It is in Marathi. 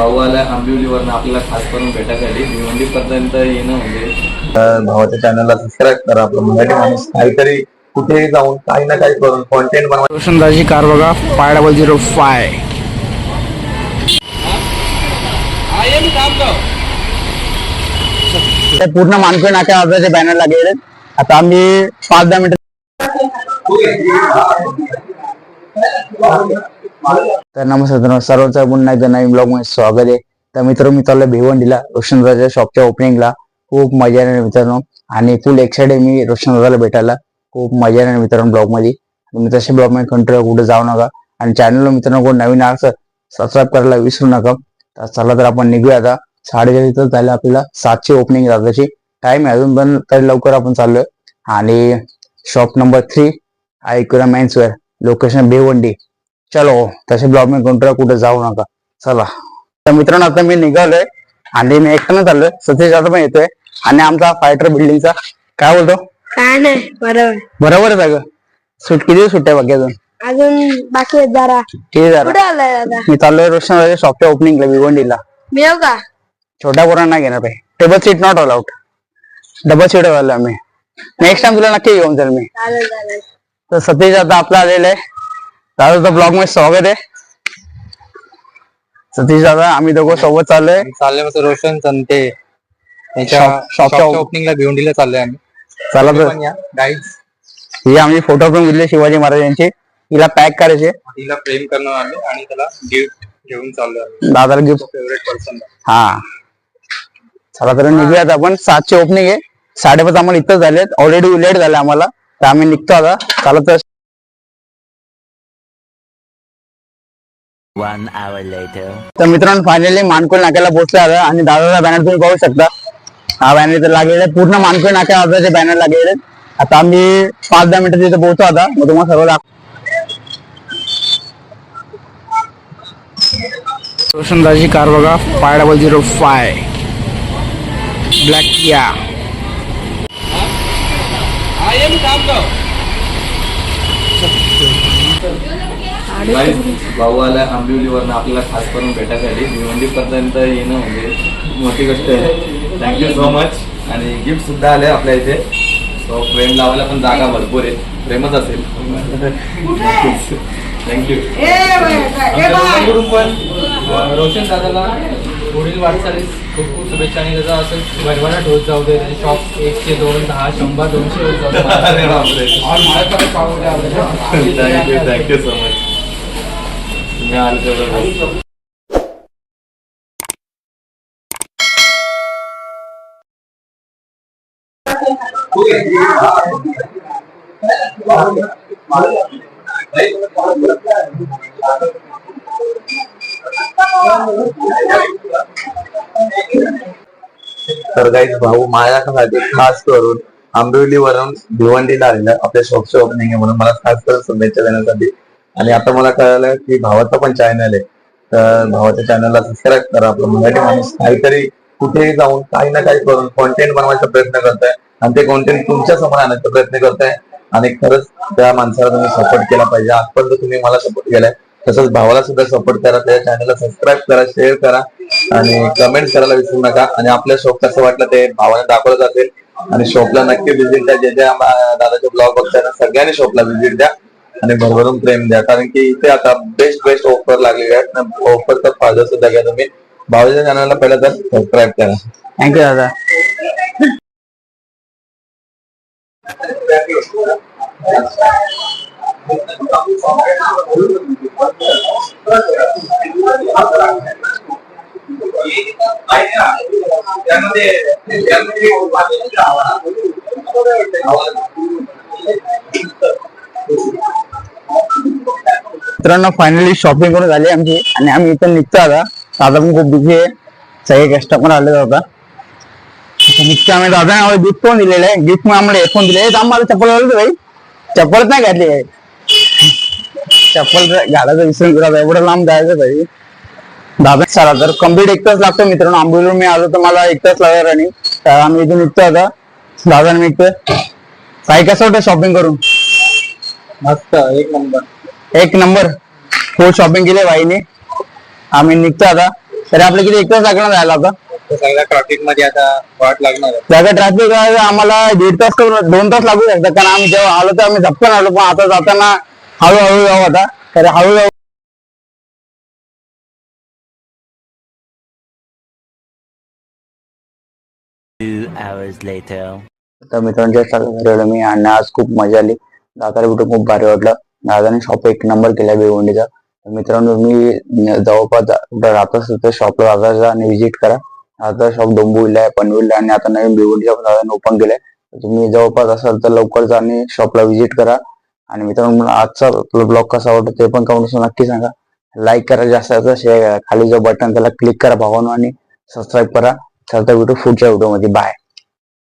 भाऊ आला आंबिवलीवरनं आपल्याला खास करून भेटायसाठी. भिवंडी पर्यंत येणं म्हणजे तर भावाच्या चॅनलला सबस्क्राईब करा आपलं मराठी माणूस काहीतरी कुठेही जाऊन काही ना काही करून कॉन्टेंट बनवा. कार बघा फाय डबल झिरो फाय. पूर्ण मानकोय नाक्या अर्जाचे बॅनर आहेत. आता आम्ही पाच दहा मिनिट तर नमस्कार सर्वांचं पुन्हा एकदा नवीन ब्लॉगमध्ये स्वागत आहे. तर मित्र मी चाललोय भिवंडीला रोशनदाच्या शॉपच्या ओपनिंगला खूप मजा येणार मित्रांनो. आणि फुल एक्साइटेड मी रोशनदाला भेटायला. खूप मजा येणार मित्रांनो ब्लॉगमध्ये तुम्ही तसे ब्लॉगमध्ये कंट्रोल कुठे जाऊ नका. आणि चॅनलला मित्रांनो कोण नवीन असं सबस्क्राईब करायला विसरू नका. तर चला तर आपण निघूया आता. साडेचार इथं झालं आपल्याला सातशे ओपनिंग जाताची टाइम आहे अजून पण तरी लवकर आपण चाललोय. आणि शॉप नंबर थ्री आयकुरा मेन्सवेअर लोकेशन भिवंडी. चलो तसे ब्लॉगमध्ये कंटिन्यू कुठे जाऊ नका. चला. तर मित्रांनो आता मी निघालोय आणि मी एकट्यानं चाललोय. सतीश आता पण येतोय. आणि आमचा फायटर बिल्डिंगचा काय बोलतो? काय नाही बरोबर. बरोबर आहे सगळं सुट किती सुट्ट्या बाकी अजून? अजून बाकी आहेत जरा. आहे जरा? कुठे आलाय दादा मी चाललोय रोशन शॉपच्या ओपनिंगला भिवंडीला. मी येऊ का? छोट्या पोरांना घेणार पाहिजे table seat not allowed double seat वाला आम्ही. नेक्स्ट टाइम तुला नक्की घेऊन जाईल मी. चालेल चालेल. तर सतीश आता आपला आलेला आहे. दादा ब्लॉगमध्ये स्वागत आहे. सतीश दादा आम्ही दोघं सोबत चाललोय. चालले मस्त रोशन संते शॉपच्या ओपनिंगला भिवंडीला चाललोय आम्ही. चला तुम्ही तर. पण या गाईड्स ही आम्ही फोटो पण घेतले शिवाजी महाराजांचे. हिला पॅक करायचे. तिला प्रेम करणार आम्ही आणि त्याला गिफ्ट घेऊन चाललोय आम्ही. दादाला गिफ्ट फेवरेट पर्सन हा. चला तर निघूयात आपण. सातशे ओपनिंग आहे. साडेपाच आम्हाला इथं झालेत. ऑलरेडी लेट झाले आम्हाला. तर आम्ही निघतो आता. चला तर. तर मित्रांनो फायनली मानकोल नाक्याला पोहोचले आता आणि दादाचा बॅनर तुम्ही पाहू शकता. हा बॅनर इथे लागलेला आहे. पूर्ण मानकोल नाक्या बॅनर लागलेले आहेत. आता आम्ही पाच दहा मिनिटं तिथे पोहोचतो आता. मग तुम्हाला सर्व दाख रोशनदाची कार बघा. Five double zero five. Black Kia. आला आंबिवलीवरनं आपल्याला खास करून भेटायसाठी भिवंडी पर्यंत येणं म्हणजे मोठी गोष्ट आहे. थँक्यू सो मच आणि गिफ्ट सुद्धा आले आपल्या इथे. सो प्रेम लावायला पण जागा भरपूर आहे. प्रेमच असेल. थँक्यू पण रोशन दादाला पुढील वाटचालीस खूप खूप शुभेच्छा आणि त्याचा असं भरभराट होत जाऊ दे. त्याचे शॉप एकशे दोन दहा शंभर दोनशे थँक्यू सो मच तर काही भाऊ माझ्यासाठी खास करून आंबिवलीवरून भिवंडीला आलेलं आपल्या शॉपचे ओपनिंग आहे म्हणून मला खास करून शुभेच्छा देण्यासाठी. आणि आता मला कळालं की भावाचं पण चॅनल आहे. तर भावाच्या चॅनलला सबस्क्राईब करा. आपलं मराठी माणूस काहीतरी कुठेही जाऊन काही ना काही करून कॉन्टेंट बनवायचा प्रयत्न करताय. आणि ते कॉन्टेंट तुमच्यासमोर आणण्याचा प्रयत्न करताय. आणि खरंच त्या माणसाला तुम्ही सपोर्ट केला पाहिजे. आजपर्यंत तुम्ही मला सपोर्ट केलाय. तसंच भावाला सुद्धा सपोर्ट करा. त्या चॅनलला सबस्क्राईब करा शेअर करा आणि कमेंट करायला विसरू नका. आणि आपल्या शॉप कसं वाटलं ते भावाने दाखवलं जातील आणि शॉपला नक्की व्हिजिट द्या. जे जे दादाचे ब्लॉग बघताय सगळ्यांनी शॉपला व्हिजिट द्या. आणि भरभरून प्रेम द्या. कारण की इथे आता बेस्ट बेस्ट ऑफर लागलेले आहेत. ऑफरचा फायदा सुद्धा घ्या तुम्ही. भावाच्या चॅनलला पहिलं तर सबस्क्राईब करा. थँक्यू दादा. मित्रांनो फायनली शॉपिंग करून झाली आमची. आणि आम्ही इथं निघतो आता. दादा पण खूप बिझी आहे. सगळे कस्टमर आले होता निघतो आम्ही. दादा गिफ्ट पण दिलेलं आहे? गिफ्ट मग आम्हाला हेडफोन दिले आम्हाला चप्पल घालतो भाई. चप्पलच नाही घातली आहे. चप्पल घालायचं विसरून करायचं एवढं लांब जायचं भाई. दादा चला तर कंप्लीट एक तास लागतो मित्रांनो. आंबोलीवर मी आलो तर मला एक तास लागेल आणि आम्ही इथून निघतो आता. दादा निघतोय. काही कसं वाटतं शॉपिंग करून? मस्त. एक नंबर एक नंबर. फुल शॉपिंग केली भाईने आम्ही निघतो आता. तरी आपलं किती एक तास लागणार जायला आता सगळ्या ट्रॅफिकमध्ये आता वाट लागणार आहे. जागा ट्रॅफिक आम्हाला दीड तास दोन तास लागू शकतात. कारण आम्ही जेव्हा आलो तर आम्ही झपकन आलो पण आता जाताना हळूहळू जाऊ आता. तर later. तर मित्रांच्या मी आणि आज खूप मजा आली. दादाला भेटून खूप भारी वाटलं. दादाने शॉप एक नंबर केला भिवंडीचा. तर मित्रांनो मी जवळपास कुठं राहत असेल तर शॉपला दादाचा आणि व्हिजिट करा. आता शॉप डोंबिवलीला आहे पनवेलला आणि आता नवीन भिवंडीचा पण दादाने ओपन केलाय. तुम्ही जवळपास असाल तर लवकर जा आणि शॉपला व्हिजिट करा. आणि मित्रांनो आजचा ब्लॉग कसा वाटतो ते पण कमेंट नक्की सांगा. लाईक करा जास्त शेअर करा. खाली जो बटन त्याला क्लिक करा भावानो आणि सबस्क्राईब करा. चलता भेटू पुढच्या व्हिडिओमध्ये बाय